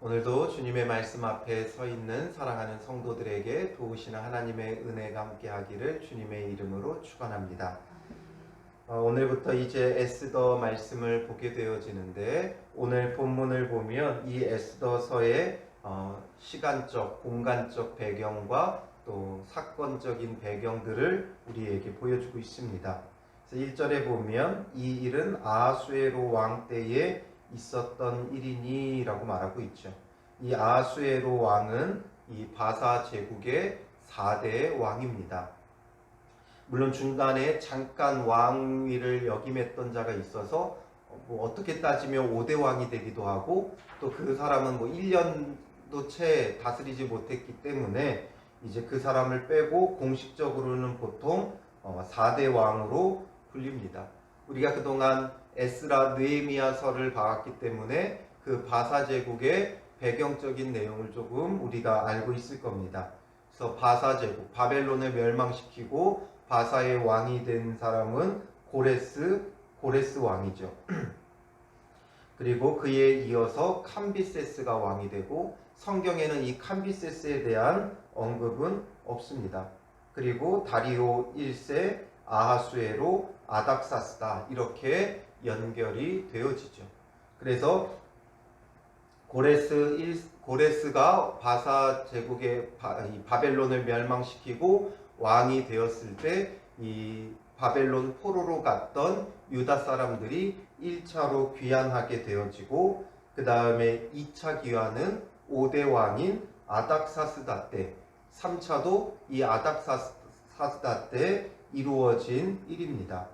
오늘도 주님의 말씀 앞에 서 있는 사랑하는 성도들에게 도우시는 하나님의 은혜가 함께하기를 주님의 이름으로 축원합니다. 어, 오늘부터 이제 에스더 말씀을 보게 되어지는데 오늘 본문을 보면 이 에스더서의 어, 시간적, 공간적 배경과 또 사건적인 배경들을 우리에게 보여주고 있습니다. 그래서 1절에 보면 이 일은 아하수에로 왕 때에 있었던 일이니라고 말하고 있죠. 이 아하수에로 왕은 이 바사 제국의 4대 왕입니다. 물론 중간에 잠깐 왕위를 역임했던 자가 있어서 뭐 어떻게 따지면 5대 왕이 되기도 하고 또 그 사람은 뭐 1년도 채 다스리지 못했기 때문에 이제 그 사람을 빼고 공식적으로는 보통 4대 왕으로 불립니다. 우리가 그동안 에스라 느헤미야서를 봐왔기 때문에 그 바사 제국의 배경적인 내용을 조금 우리가 알고 있을 겁니다. 그래서 바사 제국 바벨론을 멸망시키고 바사의 왕이 된 사람은 고레스 고레스 왕이죠. 그리고 그에 이어서 캄비세스가 왕이 되고 성경에는 이 캄비세스에 대한 언급은 없습니다. 그리고 다리오 1세 아하수에로 아닥사스다 이렇게 연결이 되어지죠. 그래서 고레스 1, 고레스가 바사 제국의 바, 바벨론을 멸망시키고 왕이 되었을 때 이 바벨론 포로로 갔던 유다 사람들이 1차로 귀환하게 되어지고 그 다음에 2차 귀환은 5대 왕인 아닥사스다 때 3차도 이 아닥사스다 때 이루어진 일입니다.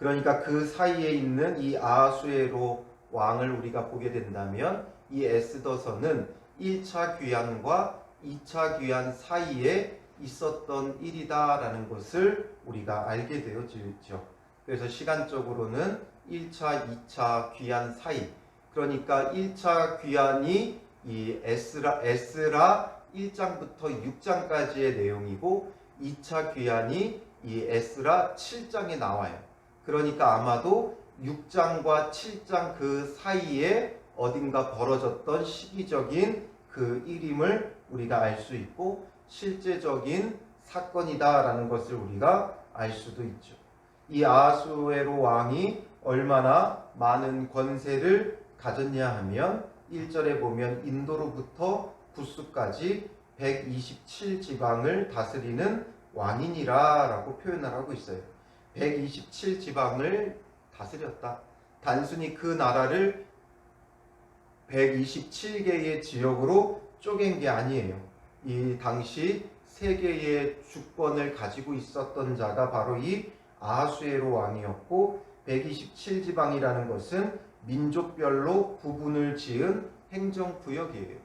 그러니까 그 사이에 있는 이 아하수에로 왕을 우리가 보게 된다면 이 에스더서는 1차 귀환과 2차 귀환 사이에 있었던 일이다라는 것을 우리가 알게 되어지죠. 그래서 시간적으로는 1차, 2차 귀환 사이. 그러니까 1차 귀환이 이 에스라 에스라 1장부터 6장까지의 내용이고 2차 귀환이 이 에스라 7장에 나와요. 그러니까 아마도 6장과 7장 그 사이에 어딘가 벌어졌던 시기적인 그 일임을 우리가 알 수 있고 실제적인 사건이다라는 것을 우리가 알 수도 있죠. 이 아하수에로 왕이 얼마나 많은 권세를 가졌냐 하면 1절에 보면 인도로부터 부수까지 127지방을 다스리는 왕인이라 라고 표현을 하고 있어요. 127지방을 다스렸다. 단순히 그 나라를 127개의 지역으로 쪼갠 게 아니에요. 이 당시 세 개의 주권을 가지고 있었던 자가 바로 이 아하수에로 왕이었고 127지방이라는 것은 민족별로 구분을 지은 행정구역이에요.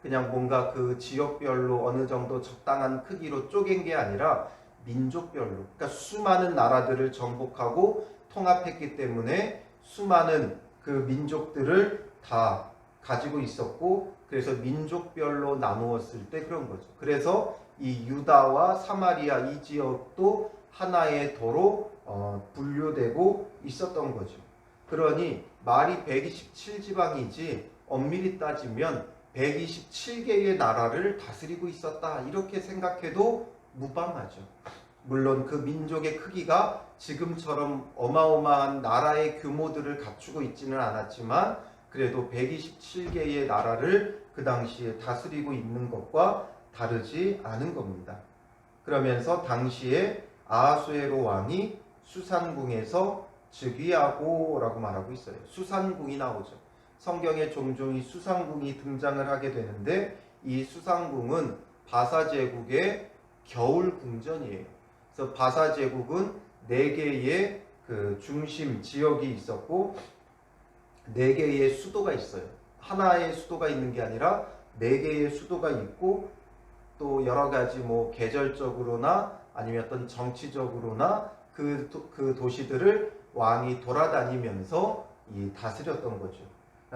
그냥 뭔가 그 지역별로 어느 정도 적당한 크기로 쪼갠 게 아니라 민족별로 그러니까 수많은 나라들을 정복하고 통합했기 때문에 수많은 그 민족들을 다 가지고 있었고 그래서 민족별로 나누었을 때 그런 거죠. 그래서 이 유다와 사마리아 이 지역도 하나의 도로 어, 분류되고 있었던 거죠. 그러니 말이 127지방이지 엄밀히 따지면 127개의 나라를 다스리고 있었다 이렇게 생각해도 무방하죠. 물론 그 민족의 크기가 지금처럼 어마어마한 나라의 규모들을 갖추고 있지는 않았지만 그래도 127개의 나라를 그 당시에 다스리고 있는 것과 다르지 않은 겁니다. 그러면서 당시에 아하수에로 왕이 수산궁에서 즉위하고라고 말하고 있어요. 수산궁이 나오죠. 성경에 종종 이 수상궁이 등장을 하게 되는데 이 수상궁은 바사 제국의 겨울 궁전이에요. 그래서 바사 제국은 네 개의 그 중심 지역이 있었고 네 개의 수도가 있어요. 하나의 수도가 있는 게 아니라 네 개의 수도가 있고 또 여러 가지 뭐 계절적으로나 아니면 어떤 정치적으로나 그, 도, 그 도시들을 왕이 돌아다니면서 이 다스렸던 거죠.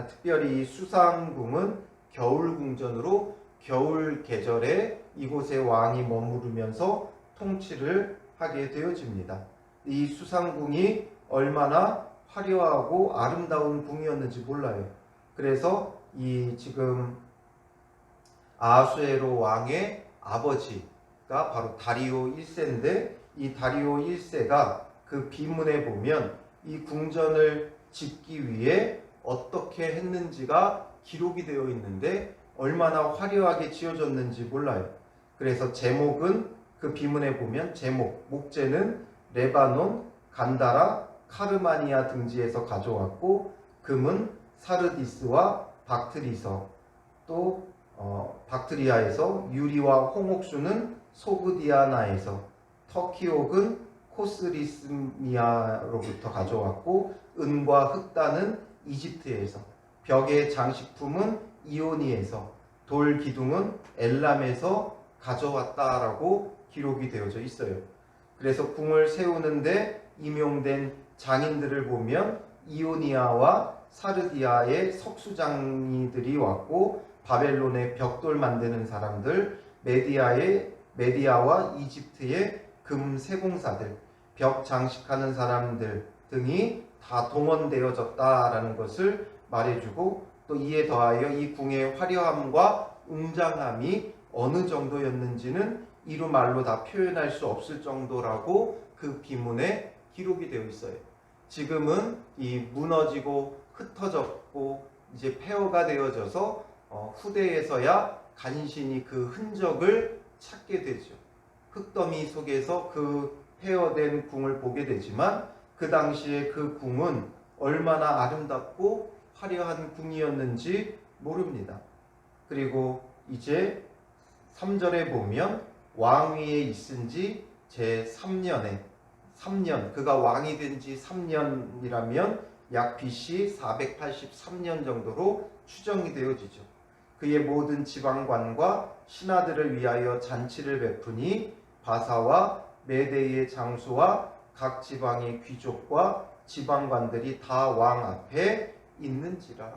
특별히 이 수상궁은 겨울 궁전으로 겨울 계절에 이곳에 왕이 머무르면서 통치를 하게 되어집니다. 이 수상궁이 얼마나 화려하고 아름다운 궁이었는지 몰라요. 그래서 이 지금 아수에로 왕의 아버지가 바로 다리오 1세인데 이 다리오 1세가 그 비문에 보면 이 궁전을 짓기 위해 어떻게 했는지가 기록이 되어 있는데 얼마나 화려하게 지어졌는지 몰라요. 그래서 제목은 그 비문에 보면 제목, 목재는 레바논, 간다라, 카르마니아 등지에서 가져왔고 금은 사르디스와 박트리서 또 어, 박트리아에서 유리와 홍옥수는 소그디아나에서 터키옥은 코스리스미아로부터 가져왔고 은과 흑단은 이집트에서 벽의 장식품은 이오니에서 돌 기둥은 엘람에서 가져왔다라고 기록이 되어져 있어요. 그래서 궁을 세우는데 임용된 장인들을 보면 이오니아와 사르디아의 석수장이들이 왔고 바벨론의 벽돌 만드는 사람들, 메디아의 메디아와 이집트의 금 세공사들, 벽 장식하는 사람들 등이 다 동원되어졌다라는 것을 말해주고 또 이에 더하여 이 궁의 화려함과 웅장함이 어느 정도였는지는 이루 말로 다 표현할 수 없을 정도라고 그 비문에 기록이 되어 있어요. 지금은 이 무너지고 흩어졌고 이제 폐허가 되어져서 어, 후대에서야 간신히 그 흔적을 찾게 되죠. 흙더미 속에서 그 폐허된 궁을 보게 되지만 그 당시에 그 궁은 얼마나 아름답고 화려한 궁이었는지 모릅니다. 그리고 이제 3절에 보면 왕위에 있은 지 제 3년에 3년 그가 왕이 된 지 3년이라면 약 BC 483년 정도로 추정이 되어지죠. 그의 모든 지방관과 신하들을 위하여 잔치를 베푸니 바사와 메대의 장수와 각 지방의 귀족과 지방관들이 다 왕 앞에 있는지라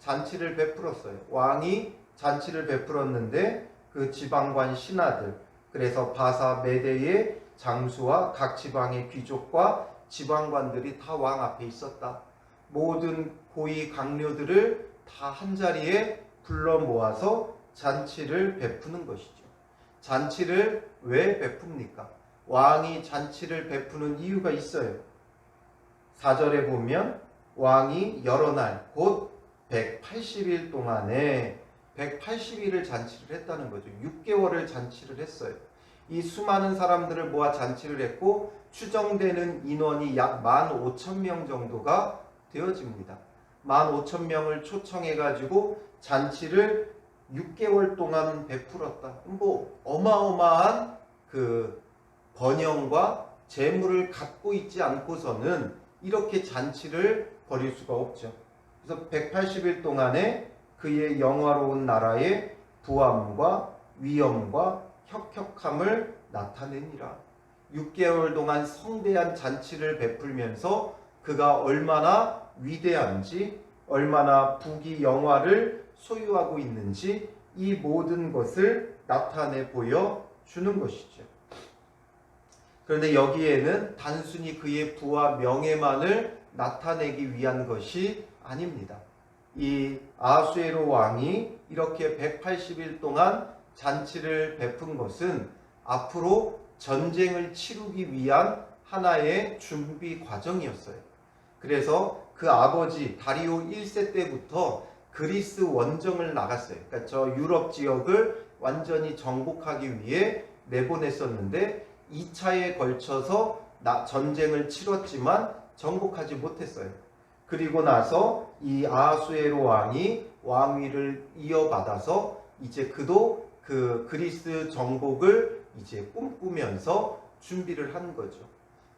잔치를 베풀었어요. 왕이 잔치를 베풀었는데 그 지방관 신하들 그래서 바사 메대의 장수와 각 지방의 귀족과 지방관들이 다 왕 앞에 있었다. 모든 고위 강료들을 다 한 자리에 불러 모아서 잔치를 베푸는 것이죠. 잔치를 왜 베풉니까? 왕이 잔치를 베푸는 이유가 있어요. 4절에 보면 왕이 여러 날, 곧 180일 동안에 180일을 잔치를 했다는 거죠. 6개월을 잔치를 했어요. 이 수많은 사람들을 모아 잔치를 했고 추정되는 인원이 약 15,000명 정도가 되어집니다. 15,000명을 초청해 가지고 잔치를 6개월 동안 베풀었다. 뭐 어마어마한 그 번영과 재물을 갖고 있지 않고서는 이렇게 잔치를 벌일 수가 없죠. 그래서 180일 동안에 그의 영화로운 나라의 부함과 위엄과 혁혁함을 나타내니라. 6개월 동안 성대한 잔치를 베풀면서 그가 얼마나 위대한지, 얼마나 부귀 영화를 소유하고 있는지 이 모든 것을 나타내 보여 주는 것이죠. 그런데 여기에는 단순히 그의 부와 명예만을 나타내기 위한 것이 아닙니다. 이 아수에로 왕이 이렇게 180일 동안 잔치를 베푼 것은 앞으로 전쟁을 치르기 위한 하나의 준비 과정이었어요. 그래서 그 아버지 다리오 1세 때부터 그리스 원정을 나갔어요. 그러니까 저 유럽 지역을 완전히 정복하기 위해 내보냈었는데 2차에 걸쳐서 전쟁을 치렀지만 정복하지 못했어요. 그리고 나서 이 아하수에로 왕이 왕위를 이어받아서 이제 그도 그 그리스 정복을 이제 꿈꾸면서 준비를 한 거죠.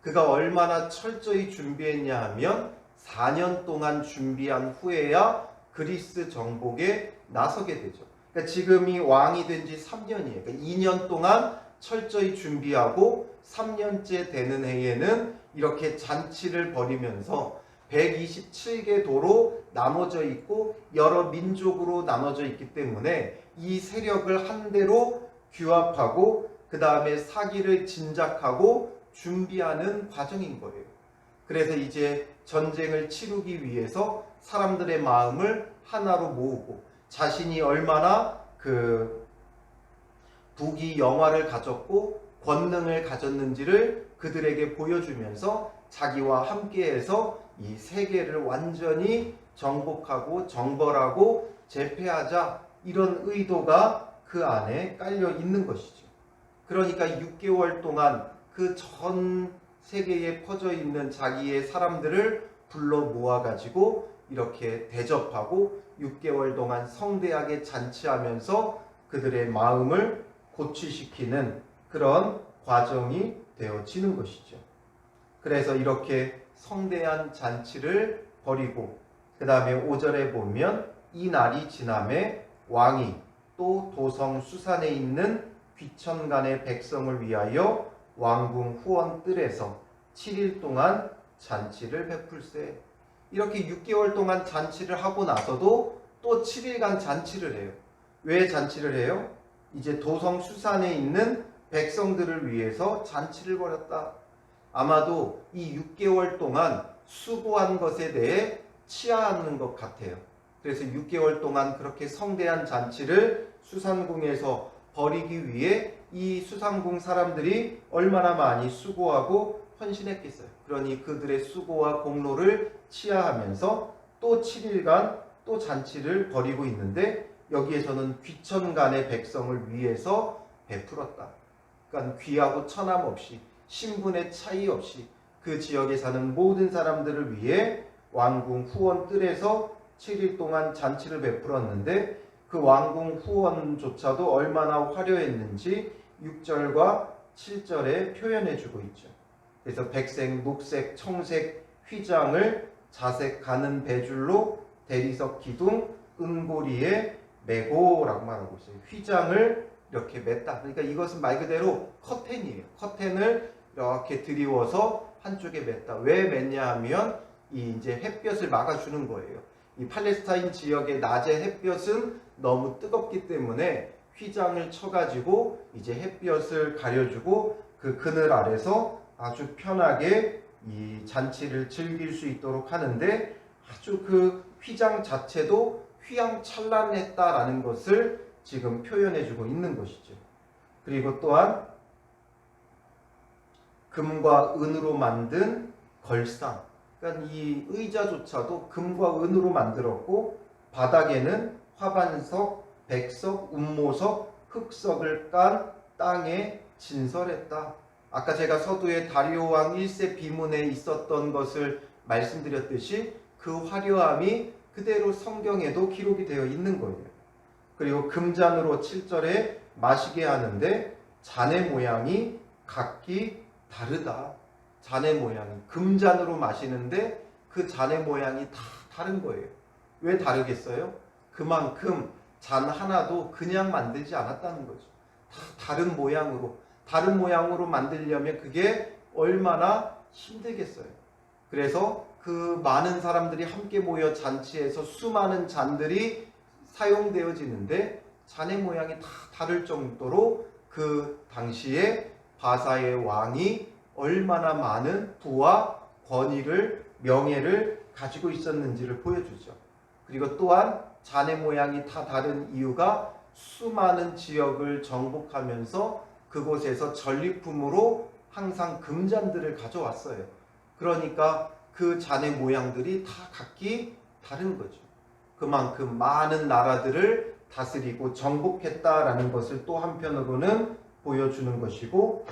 그가 얼마나 철저히 준비했냐 하면 4년 동안 준비한 후에야 그리스 정복에 나서게 되죠. 그러니까 지금이 왕이 된 지 3년이에요. 그러니까 2년 동안 철저히 준비하고 3년째 되는 해에는 이렇게 잔치를 벌이면서 127개 도로 나눠져 있고 여러 민족으로 나눠져 있기 때문에 이 세력을 한 대로 규합하고 그 다음에 사기를 진작하고 준비하는 과정인 거예요. 그래서 이제 전쟁을 치르기 위해서 사람들의 마음을 하나로 모으고 자신이 얼마나 그 부귀 영화를 가졌고 권능을 가졌는지를 그들에게 보여주면서 자기와 함께해서 이 세계를 완전히 정복하고 정벌하고 제패하자 이런 의도가 그 안에 깔려 있는 것이죠. 그러니까 6개월 동안 그 전 세계에 퍼져 있는 자기의 사람들을 불러 모아 가지고 이렇게 대접하고 6개월 동안 성대하게 잔치하면서 그들의 마음을 고취시키는 그런 과정이 되어지는 것이죠. 그래서 이렇게 성대한 잔치를 벌이고 그 다음에 5절에 보면 이 날이 지남에 왕이 또 도성 수산에 있는 귀천간의 백성을 위하여 왕궁 후원 뜰에서 7일 동안 잔치를 베풀세. 이렇게 6개월 동안 잔치를 하고 나서도 또 7일간 잔치를 해요. 왜 잔치를 해요? 이제 도성 수산에 있는 백성들을 위해서 잔치를 벌였다. 아마도 이 6개월 동안 수고한 것에 대해 치하하는 것 같아요. 그래서 6개월 동안 그렇게 성대한 잔치를 수산궁에서 벌이기 위해 이 수산궁 사람들이 얼마나 많이 수고하고 헌신했겠어요. 그러니 그들의 수고와 공로를 치하하면서 또 7일간 또 잔치를 벌이고 있는데 여기에서는 귀천간의 백성을 위해서 베풀었다. 그러니까 귀하고 천함 없이 신분의 차이 없이 그 지역에 사는 모든 사람들을 위해 왕궁 후원 뜰에서 7일 동안 잔치를 베풀었는데 그 왕궁 후원조차도 얼마나 화려했는지 6절과 7절에 표현해 주고 있죠. 그래서 백색, 녹색, 청색 휘장을 자색 가는 배줄로 대리석 기둥 은고리에 메고라고 말하고 있어요. 휘장을 이렇게 맸다. 그러니까 이것은 말 그대로 커튼이에요. 커튼을 이렇게 드리워서 한쪽에 맸다. 왜 맸냐 하면 이 이제 햇볕을 막아주는 거예요. 이 팔레스타인 지역의 낮의 햇볕은 너무 뜨겁기 때문에 휘장을 쳐가지고 이제 햇볕을 가려주고 그 그늘 아래서 아주 편하게 이 잔치를 즐길 수 있도록 하는데 아주 그 휘장 자체도 휘황찬란했다라는 것을 지금 표현해주고 있는 것이죠. 그리고 또한 금과 은으로 만든 걸상, 그러니까 이 의자조차도 금과 은으로 만들었고 바닥에는 화반석, 백석, 운모석, 흑석을 깐 땅에 진설했다. 아까 제가 서두에 다리오 왕 1세 비문에 있었던 것을 말씀드렸듯이 그 화려함이 그대로 성경에도 기록이 되어 있는 거예요. 그리고 금잔으로 7절에 마시게 하는데 잔의 모양이 각기 다르다. 잔의 모양이 금잔으로 마시는데 그 잔의 모양이 다 다른 거예요. 왜 다르겠어요? 그만큼 잔 하나도 그냥 만들지 않았다는 거죠. 다 다른 모양으로 다른 모양으로 만들려면 그게 얼마나 힘들겠어요. 그래서 그 많은 사람들이 함께 모여 잔치에서 수많은 잔들이 사용되어지는데 잔의 모양이 다 다를 정도로 그 당시에 바사의 왕이 얼마나 많은 부와 권위를 명예를 가지고 있었는지를 보여주죠. 그리고 또한 잔의 모양이 다 다른 이유가 수많은 지역을 정복하면서 그곳에서 전리품으로 항상 금잔들을 가져왔어요. 그러니까 그 잔의 모양들이 다 각기 다른 거죠. 그만큼 많은 나라들을 다스리고 정복했다라는 것을 또 한편으로는 보여주는 것이고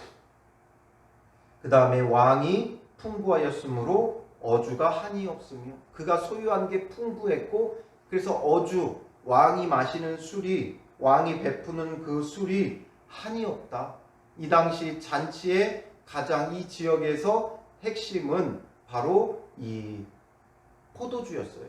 그 다음에 왕이 풍부하였으므로 어주가 한이 없으며 그가 소유한 게 풍부했고 그래서 어주 왕이 마시는 술이 왕이 베푸는 그 술이 한이 없다. 이 당시 잔치의 가장 이 지역에서 핵심은 바로 이 포도주였어요.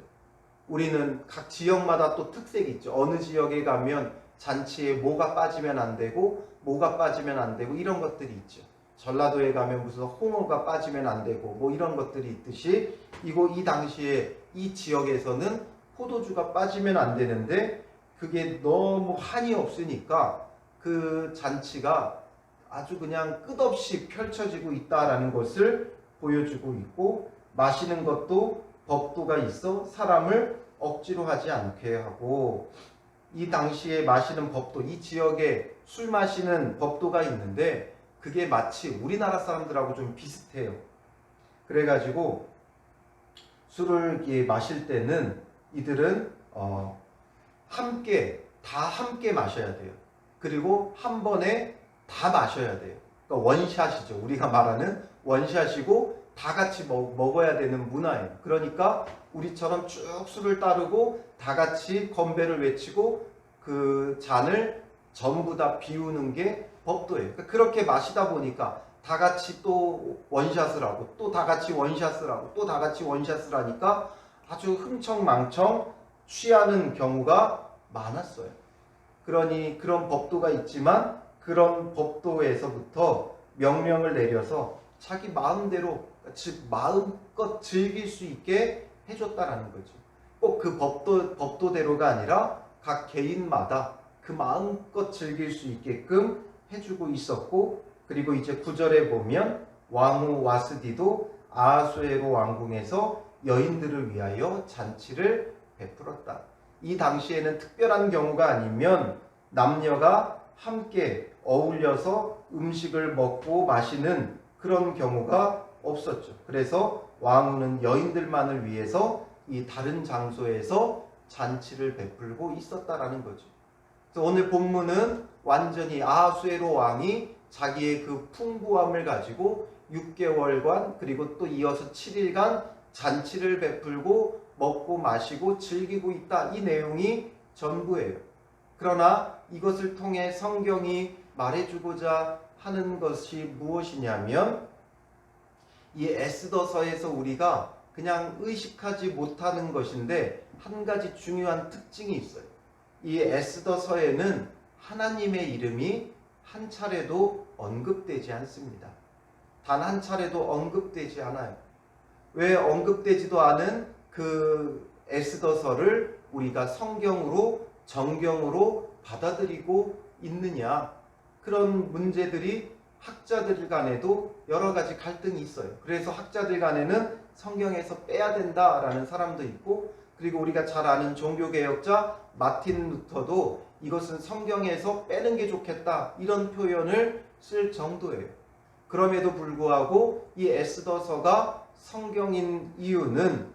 우리는 각 지역마다 또 특색이 있죠. 어느 지역에 가면 잔치에 뭐가 빠지면 안 되고 뭐가 빠지면 안 되고 이런 것들이 있죠. 전라도에 가면 무슨 홍어가 빠지면 안 되고 뭐 이런 것들이 있듯이 이거 이 당시에 이 지역에서는 포도주가 빠지면 안 되는데 그게 너무 한이 없으니까 그 잔치가 아주 그냥 끝없이 펼쳐지고 있다라는 것을 보여주고 있고 마시는 것도 법도가 있어 사람을 억지로 하지 않게 하고 이 당시에 마시는 법도 이 지역에 술 마시는 법도가 있는데 그게 마치 우리나라 사람들하고 좀 비슷해요. 그래가지고 술을 마실 때는 이들은 어, 함께 다 함께 마셔야 돼요. 그리고 한 번에 다 마셔야 돼요. 그러니까 원샷이죠. 우리가 말하는 원샷이고 다 같이 먹, 먹어야 되는 문화예요. 그러니까 우리처럼 쭉 술을 따르고 다 같이 건배를 외치고 그 잔을 전부 다 비우는 게 법도예요. 그러니까 그렇게 마시다 보니까 다 같이 또 원샷을 하고 또 다 같이 원샷을 하고 또 다 같이 원샷을 하니까 아주 흥청망청 취하는 경우가 많았어요. 그러니 그런 법도가 있지만 그런 법도에서부터 명령을 내려서 자기 마음대로 즉 마음껏 즐길 수 있게 해줬다라는 거죠. 꼭 그 법도 법도대로가 아니라 각 개인마다 그 마음껏 즐길 수 있게끔 해주고 있었고 그리고 이제 구절에 보면 왕후 와스디도 아하수에로 왕궁에서 여인들을 위하여 잔치를 베풀었다. 이 당시에는 특별한 경우가 아니면 남녀가 함께 어울려서 음식을 먹고 마시는 그런 경우가 없었죠. 그래서 왕후는 여인들만을 위해서 이 다른 장소에서 잔치를 베풀고 있었다라는 거죠. 그래서 오늘 본문은 완전히 아하수에로 왕이 자기의 그 풍부함을 가지고 6개월간 그리고 또 이어서 7일간 잔치를 베풀고 먹고 마시고 즐기고 있다. 이 내용이 전부예요. 그러나 이것을 통해 성경이 말해주고자 하는 것이 무엇이냐면 이 에스더서에서 우리가 그냥 의식하지 못하는 것인데 한 가지 중요한 특징이 있어요. 이 에스더서에는 하나님의 이름이 한 차례도 언급되지 않습니다. 단 한 차례도 언급되지 않아요. 왜 언급되지도 않은 그 에스더서를 우리가 성경으로 정경으로 받아들이고 있느냐 그런 문제들이 학자들 간에도 여러 가지 갈등이 있어요. 그래서 학자들 간에는 성경에서 빼야 된다라는 사람도 있고 그리고 우리가 잘 아는 종교개혁자 마틴 루터도 이것은 성경에서 빼는 게 좋겠다 이런 표현을 쓸 정도예요. 그럼에도 불구하고 이 에스더서가 성경인 이유는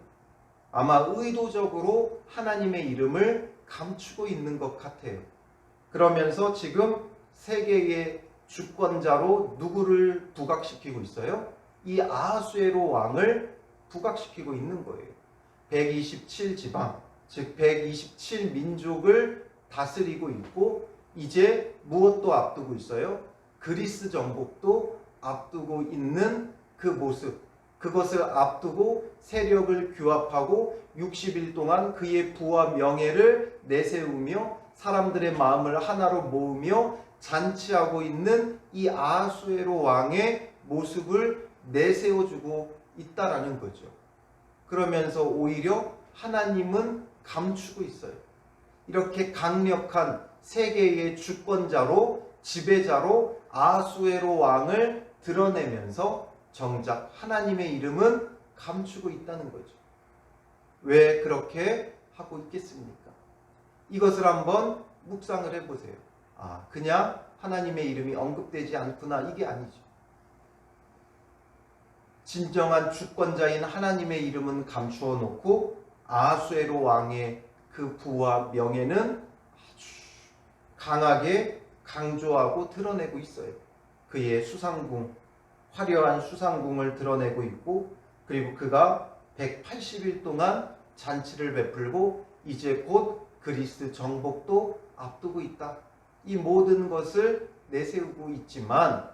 아마 의도적으로 하나님의 이름을 감추고 있는 것 같아요. 그러면서 지금 세계의 주권자로 누구를 부각시키고 있어요? 이 아하수에로 왕을 부각시키고 있는 거예요. 127 지방, 즉 127 민족을 다스리고 있고 이제 무엇도 앞두고 있어요? 그리스 정복도 앞두고 있는 그 모습. 그것을 앞두고 세력을 규합하고 60일 동안 그의 부와 명예를 내세우며 사람들의 마음을 하나로 모으며 잔치하고 있는 이 아하수에로 왕의 모습을 내세워주고 있다라는 거죠. 그러면서 오히려 하나님은 감추고 있어요. 이렇게 강력한 세계의 주권자로 지배자로 아하수에로 왕을 드러내면서 정작 하나님의 이름은 감추고 있다는 거죠. 왜 그렇게 하고 있겠습니까? 이것을 한번 묵상을 해보세요. 아, 그냥 하나님의 이름이 언급되지 않구나. 이게 아니죠. 진정한 주권자인 하나님의 이름은 감추어 놓고 아수에로 왕의 그 부와 명예는 아주 강하게 강조하고 드러내고 있어요. 그의 수상궁, 화려한 수상궁을 드러내고 있고 그리고 그가 180일 동안 잔치를 베풀고 이제 곧 그리스 정복도 앞두고 있다. 이 모든 것을 내세우고 있지만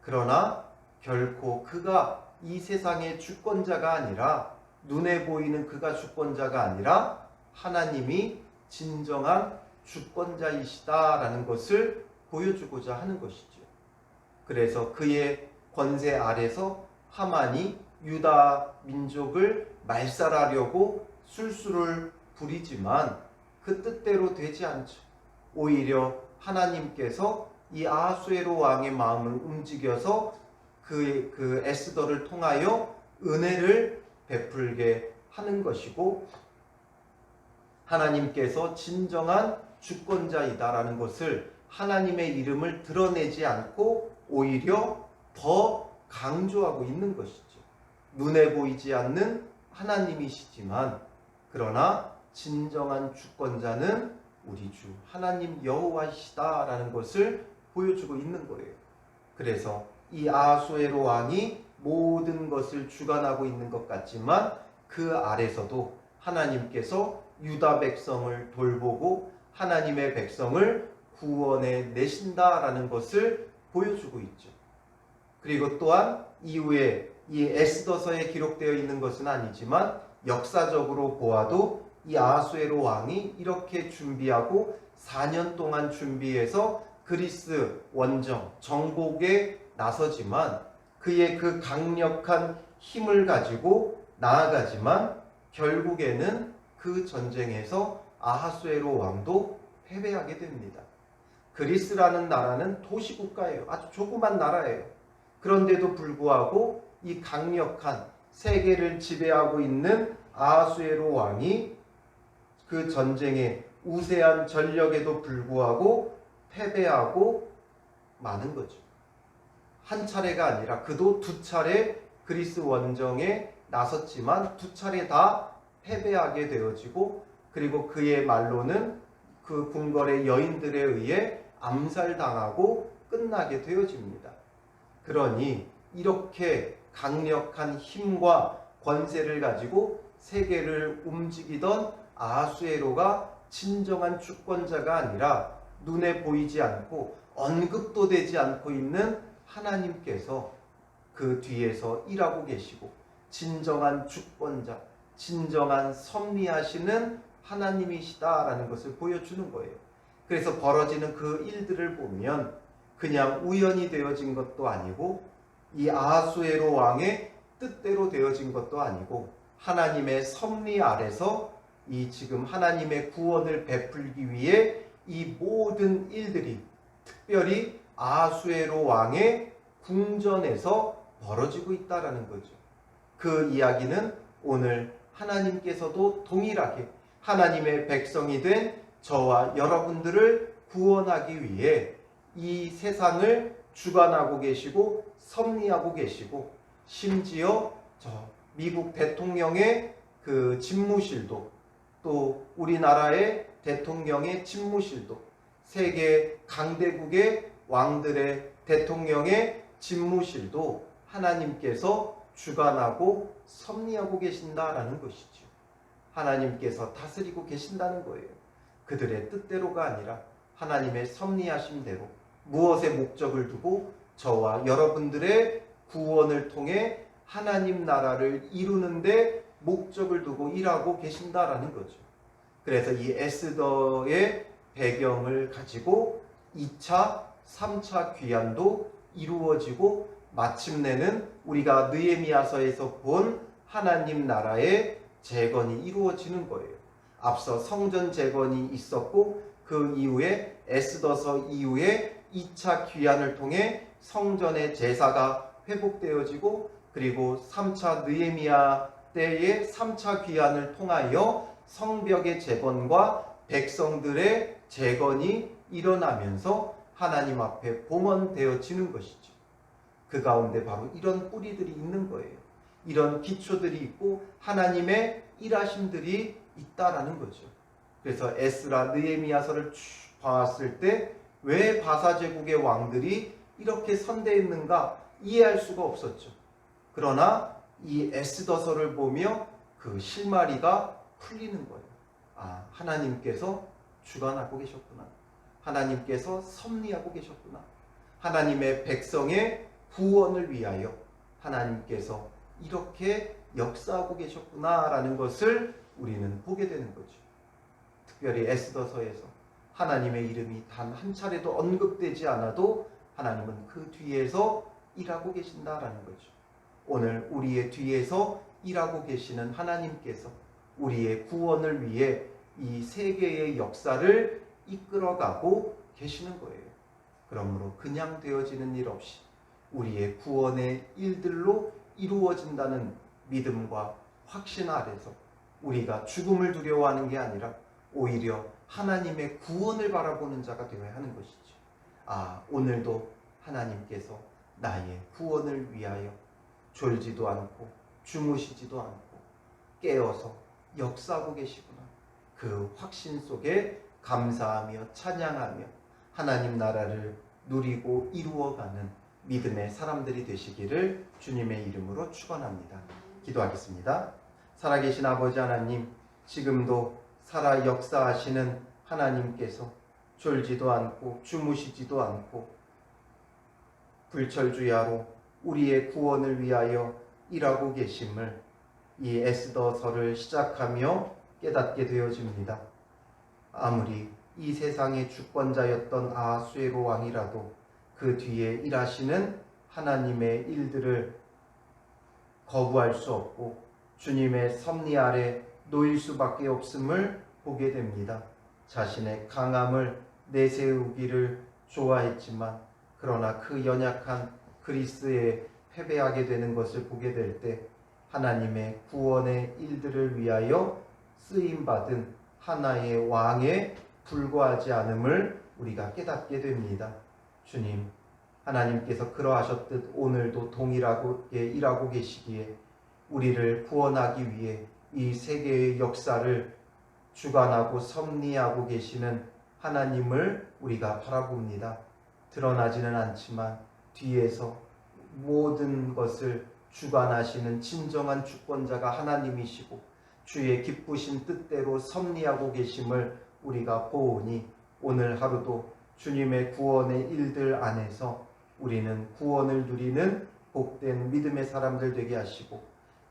그러나 결코 그가 이 세상의 주권자가 아니라 눈에 보이는 그가 주권자가 아니라 하나님이 진정한 주권자이시다라는 것을 보여주고자 하는 것이죠. 그래서 그의 권세 아래서 하만이 유다 민족을 말살하려고 술수를 부리지만 그 뜻대로 되지 않죠. 오히려 하나님께서 이 아하수에로 왕의 마음을 움직여서 그, 그 에스더를 통하여 은혜를 베풀게 하는 것이고 하나님께서 진정한 주권자이다라는 것을 하나님의 이름을 드러내지 않고 오히려 더 강조하고 있는 것이죠. 눈에 보이지 않는 하나님이시지만 그러나 진정한 주권자는 우리 주 하나님 여호와시다라는 것을 보여주고 있는 거예요. 그래서 이 아수에로 왕이 모든 것을 주관하고 있는 것 같지만 그 아래서도 하나님께서 유다 백성을 돌보고 하나님의 백성을 구원해 내신다라는 것을 보여주고 있죠. 그리고 또한 이후에 이 에스더서에 기록되어 있는 것은 아니지만 역사적으로 보아도 이 아수에로 왕이 이렇게 준비하고 4년 동안 준비해서 그리스 원정 정복에 나서지만 그의 그 강력한 힘을 가지고 나아가지만 결국에는 그 전쟁에서 아하수에로 왕도 패배하게 됩니다. 그리스라는 나라는 도시 국가예요. 아주 조그만 나라예요. 그런데도 불구하고 이 강력한 세계를 지배하고 있는 아하수에로 왕이 그 전쟁의 우세한 전력에도 불구하고 패배하고 마는 거죠. 한 차례가 아니라 그도 두 차례 그리스 원정에 나섰지만 두 차례 다 패배하게 되어지고 그리고 그의 말로는 그 궁궐의 여인들에 의해 암살당하고 끝나게 되어집니다. 그러니 이렇게 강력한 힘과 권세를 가지고 세계를 움직이던 아하수에로가 진정한 주권자가 아니라 눈에 보이지 않고 언급도 되지 않고 있는 하나님께서 그 뒤에서 일하고 계시고 진정한 주권자, 진정한 섭리하시는 하나님이시다라는 것을 보여주는 거예요. 그래서 벌어지는 그 일들을 보면 그냥 우연히 되어진 것도 아니고 이 아하수에로 왕의 뜻대로 되어진 것도 아니고 하나님의 섭리 아래서 이 지금 하나님의 구원을 베풀기 위해 이 모든 일들이 특별히 아수에로 왕의 궁전에서 벌어지고 있다라는 거죠. 그 이야기는 오늘 하나님께서도 동일하게 하나님의 백성이 된 저와 여러분들을 구원하기 위해 이 세상을 주관하고 계시고 섭리하고 계시고 심지어 저 미국 대통령의 그 집무실도 또 우리나라의 대통령의 집무실도 세계 강대국의 왕들의 대통령의 집무실도 하나님께서 주관하고 섭리하고 계신다라는 것이죠. 하나님께서 다스리고 계신다는 거예요. 그들의 뜻대로가 아니라 하나님의 섭리하심대로 무엇에 목적을 두고 저와 여러분들의 구원을 통해 하나님 나라를 이루는데 목적을 두고 일하고 계신다라는 거죠. 그래서 이 에스더의 배경을 가지고 2차, 3차 귀환도 이루어지고 마침내는 우리가 느헤미야서에서 본 하나님 나라의 재건이 이루어지는 거예요. 앞서 성전 재건이 있었고 그 이후에 에스더서 이후에 2차 귀환을 통해 성전의 제사가 회복되어지고 그리고 3차 느헤미야 때의 3차 귀환을 통하여 성벽의 재건과 백성들의 재건이 일어나면서 하나님 앞에 봉헌되어지는 것이죠. 그 가운데 바로 이런 뿌리들이 있는 거예요. 이런 기초들이 있고 하나님의 일하심들이 있다라는 거죠. 그래서 에스라 느헤미야서를 쭉 봤을 때 왜 바사 제국의 왕들이 이렇게 선대했는가 이해할 수가 없었죠. 그러나 이 에스더서를 보며 그 실마리가 풀리는 거예요. 아, 하나님께서 주관하고 계셨구나. 하나님께서 섭리하고 계셨구나. 하나님의 백성의 구원을 위하여 하나님께서 이렇게 역사하고 계셨구나라는 것을 우리는 보게 되는 거죠. 특별히 에스더서에서 하나님의 이름이 단 한 차례도 언급되지 않아도 하나님은 그 뒤에서 일하고 계신다라는 거죠. 오늘 우리의 뒤에서 일하고 계시는 하나님께서 우리의 구원을 위해 이 세계의 역사를 이끌어가고 계시는 거예요. 그러므로 그냥 되어지는 일 없이 우리의 구원의 일들로 이루어진다는 믿음과 확신 아래서 우리가 죽음을 두려워하는 게 아니라 오히려 하나님의 구원을 바라보는 자가 되어야 하는 것이죠. 아, 오늘도 하나님께서 나의 구원을 위하여 졸지도 않고 주무시지도 않고 깨어서 역사하고 계시구나. 그 확신 속에 감사하며 찬양하며 하나님 나라를 누리고 이루어가는 믿음의 사람들이 되시기를 주님의 이름으로 축원합니다. 기도하겠습니다. 살아계신 아버지 하나님, 지금도 살아 역사하시는 하나님께서 졸지도 않고 주무시지도 않고 불철주야로 우리의 구원을 위하여 일하고 계심을 이 에스더서를 시작하며 깨닫게 되어집니다. 아무리 이 세상의 주권자였던 아수에로 왕이라도 그 뒤에 일하시는 하나님의 일들을 거부할 수 없고 주님의 섭리 아래 놓일 수밖에 없음을 보게 됩니다. 자신의 강함을 내세우기를 좋아했지만 그러나 그 연약한 그리스에 패배하게 되는 것을 보게 될 때 하나님의 구원의 일들을 위하여 쓰임 받은 하나의 왕에 불과하지 않음을 우리가 깨닫게 됩니다. 주님, 하나님께서 그러하셨듯 오늘도 동일하게 일하고 계시기에 우리를 구원하기 위해 이 세계의 역사를 주관하고 섭리하고 계시는 하나님을 우리가 바라봅니다. 드러나지는 않지만 뒤에서 모든 것을 주관하시는 진정한 주권자가 하나님이시고 주의 기쁘신 뜻대로 섭리하고 계심을 우리가 보오니 오늘 하루도 주님의 구원의 일들 안에서 우리는 구원을 누리는 복된 믿음의 사람들 되게 하시고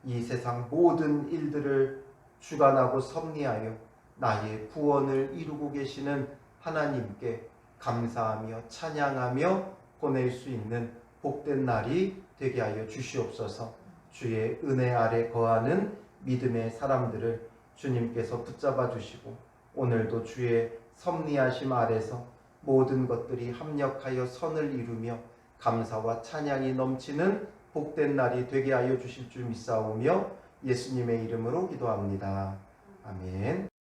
이 세상 모든 일들을 주관하고 섭리하여 나의 구원을 이루고 계시는 하나님께 감사하며 찬양하며 보낼 수 있는 복된 날이 되게 하여 주시옵소서. 주의 은혜 아래 거하는 믿음의 사람들을 주님께서 붙잡아 주시고 오늘도 주의 섭리하심 아래서 모든 것들이 합력하여 선을 이루며 감사와 찬양이 넘치는 복된 날이 되게 하여 주실 줄 믿사오며 예수님의 이름으로 기도합니다. 아멘.